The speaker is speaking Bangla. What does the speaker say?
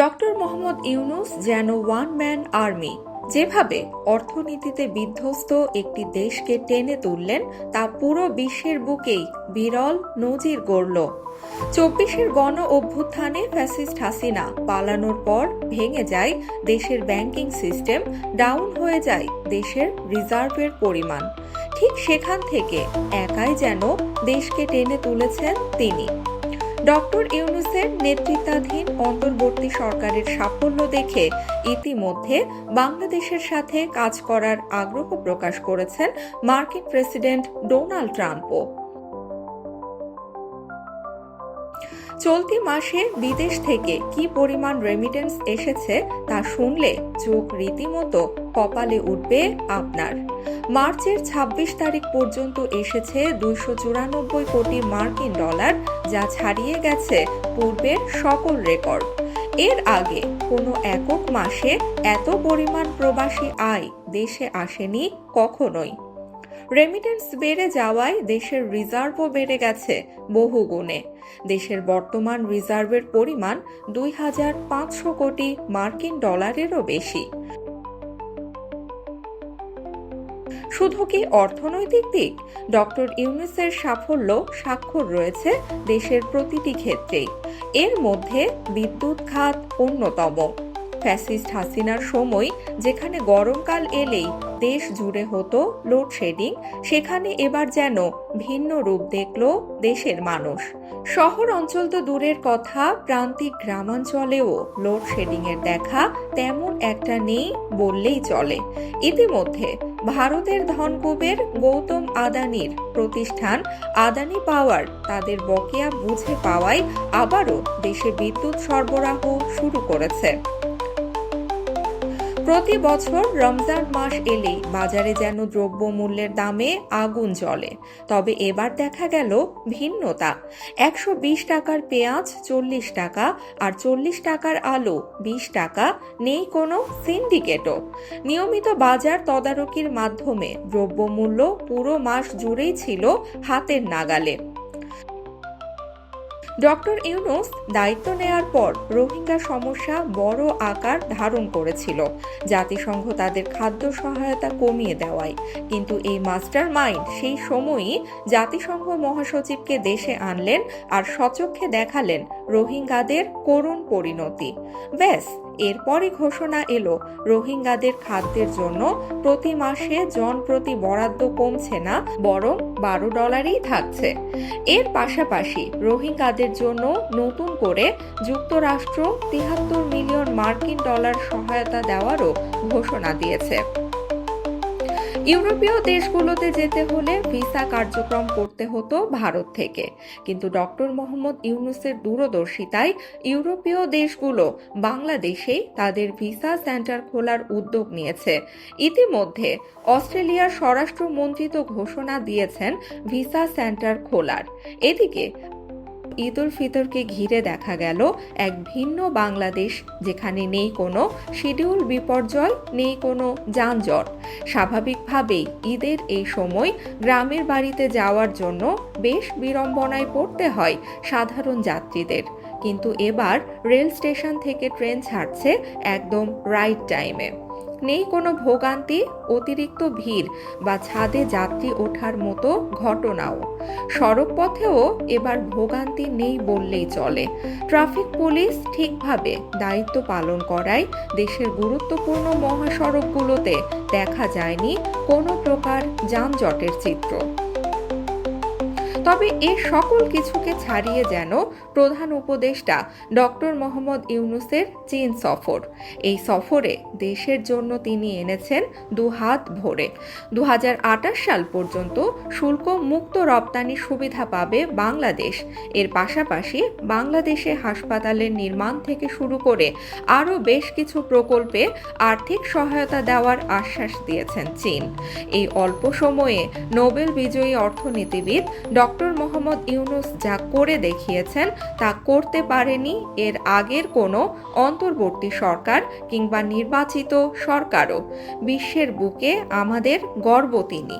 ডক্টর মোহাম্মদ ইউনুস যেন ওয়ান ম্যান আর্মি, যেভাবে অর্থনীতিতে বিধ্বস্ত একটি দেশকে টেনে তুললেন, তা পুরো বিশ্বের বুকেই বিরল নজির গড়ল। চব্বিশের গণ অভ্যুত্থানে ফ্যাসিস্ট হাসিনা পালানোর পর ভেঙে যায় দেশের ব্যাংকিং সিস্টেম, ডাউন হয়ে যায় দেশের রিজার্ভের পরিমাণ। ঠিক সেখান থেকে একাই যেন দেশকে টেনে তুলেছেন তিনি। ডক্টর ইউনুসের নেতৃত্বাধীন অন্তর্বর্তী সরকারের সাফল্য দেখে ইতিমধ্যে বাংলাদেশের সাথে কাজ করার আগ্রহ প্রকাশ করেছেন মার্কিন প্রেসিডেন্ট ডোনাল্ড ট্রাম্পও। চলতি মাসে বিদেশ থেকে কি পরিমাণ রেমিটেন্স এসেছে তা শুনলে চোখ রীতিমতো কপালে উঠবে আপনার। মার্চের ২৬ তারিখ পর্যন্ত এসেছে দুইশো চুরানব্বই কোটি মার্কিন ডলার, যা ছাড়িয়ে গেছে পূর্বের সকল রেকর্ড। এর আগে কোনো একক মাসে এত পরিমাণ প্রবাসী আয় দেশে আসেনি কখনোই। রেমিটেন্স বেড়ে যাওয়ায় দেশের রিজার্ভও বেড়ে গেছে বহু গুণে। দেশের বর্তমান রিজার্ভের পরিমাণ দুই হাজার পাঁচশো কোটি মার্কিন ডলারেরও বেশি। শুধু কি অর্থনৈতিক দিক? ডক্টর ইউনিসের সাফল্য স্বাক্ষর রয়েছে দেশের প্রতিটি ক্ষেত্রেই। এর মধ্যে বিদ্যুৎ খাত অন্যতম। ফ্যাসিস্ট হাসিনার সময় যেখানে গরমকাল এলেই দেশ জুড়ে হতো লোডশেডিং সেখানে এবার যেন ভিন্ন রূপ দেখল দেশের মানুষ। শহর অঞ্চল তো দূরের কথা, প্রান্তিক গ্রামাঞ্চলেও লোডশেডিং এর দেখা তেমন একটা নেই বললেই চলে। ইতিমধ্যে ভারতের ধনকুবের গৌতম আদানির প্রতিষ্ঠান আদানি পাওয়ার তাদের বকেয়া বুঝে পাওয়ায় আবারও দেশে বিদ্যুৎ সরবরাহ শুরু করেছে। প্রতি বছর রমজান মাস এলেই বাজারে যেন দ্রব্যমূল্যের দামে আগুন জ্বলে। তবে এবার দেখা গেল ভিন্নতা। একশো বিশ টাকার পেঁয়াজ চল্লিশ টাকা আর চল্লিশ টাকার আলু বিশ টাকা, নেই কোনো সিন্ডিকেটও। নিয়মিত বাজার তদারকির মাধ্যমে দ্রব্যমূল্য পুরো মাস জুড়েই ছিল হাতের নাগালে। ডক্টর ইউনুস দায়িত্ব নেয়ার পর রোহিঙ্গা সমস্যা বড় আকার ধারণ করেছিল। জাতিসংঘ তাদের খাদ্য সহায়তা কমিয়ে দেওয়ায়। কিন্তু এই মাস্টার মাইন্ড সেই সময়ই জাতিসংঘ মহাসচিবকে দেশে আনলেন আর সচক্ষে দেখালেন রোহিঙ্গাদের করুণ পরিণতি। ব্যাস এরপরই ঘোষণা এলো, রোহিঙ্গাদের খাদ্যের জন্য প্রতি মাসে জন প্রতি বরাদ্দ কমছে না, বরং বারো ডলারই থাকছে। এর পাশাপাশি রোহিঙ্গাদের জন্য নতুন করে যুক্তরাষ্ট্র তিহাত্তর মিলিয়ন মার্কিন ডলার সহায়তা দেওয়ারও ঘোষণা দিয়েছে। ইউরোপীয় দেশগুলোতে যেতে হলে ভিসা কার্যক্রম করতে হতো ভারত থেকে। কিন্তু ডক্টর মোহাম্মদ ইউনুসের দূরদর্শিতায় ইউরোপীয় দেশগুলো বাংলাদেশেই তাদের ভিসা সেন্টার খোলার উদ্যোগ নিয়েছে। ইতিমধ্যে অস্ট্রেলিয়ার স্বরাষ্ট্রমন্ত্রী তো ঘোষণা দিয়েছেন ভিসা সেন্টার খোলার। এদিকে ঈদ উল ফিতরকে ঘিরে দেখা গেল এক ভিন্ন বাংলাদেশ যেখানে নেই কোনো শিডিউল বিপর্যয়, নেই কোনো যানজট। স্বাভাবিকভাবেই ঈদের এই সময় গ্রামের বাড়িতে যাওয়ার জন্য বেশ বিড়ম্বনায় পড়তে হয় সাধারণ যাত্রীদের। কিন্তু এবার রেল স্টেশন থেকে ট্রেন ছাড়ছে একদম রাইট টাইমে নেই কোনো ভোগান্তি, অতিরিক্ত ভিড় বা ছাদে যাত্রী ওঠার মতো ঘটনাও। সড়ক পথেও এবার ভোগান্তি নেই বললেই চলে। ট্রাফিক পুলিশ ঠিকভাবে দায়িত্ব পালন করায় দেশের গুরুত্বপূর্ণ মহাসড়কগুলোতে দেখা যায়নি কোনো প্রকার যানজটের চিত্র। তবে এ সকল কিছুকে ছাড়িয়ে যেন প্রধান উপদেষ্টা ডক্টর মোহাম্মদ ইউনুসের চীন সফর। এই সফরে দেশের জন্য তিনি এনেছেন দু হাত ভরে। দু হাজার আঠাশ সাল পর্যন্ত শুল্ক মুক্ত রপ্তানি সুবিধা পাবে বাংলাদেশ। এর পাশাপাশি বাংলাদেশে হাসপাতালের নির্মাণ থেকে শুরু করে আরও বেশ কিছু প্রকল্পে আর্থিক সহায়তা দেওয়ার আশ্বাস দিয়েছেন চীন। এই অল্প সময়ে নোবেল বিজয়ী অর্থনীতিবিদ ডক্টর মোহাম্মদ ইউনুস যা করে দেখিয়েছেন তা করতে পারেনি এর আগের কোনো অন্তর্বর্তী সরকার কিংবা নির্বাচিত সরকারও। বিশ্বের বুকে আমাদের গর্ব তিনি।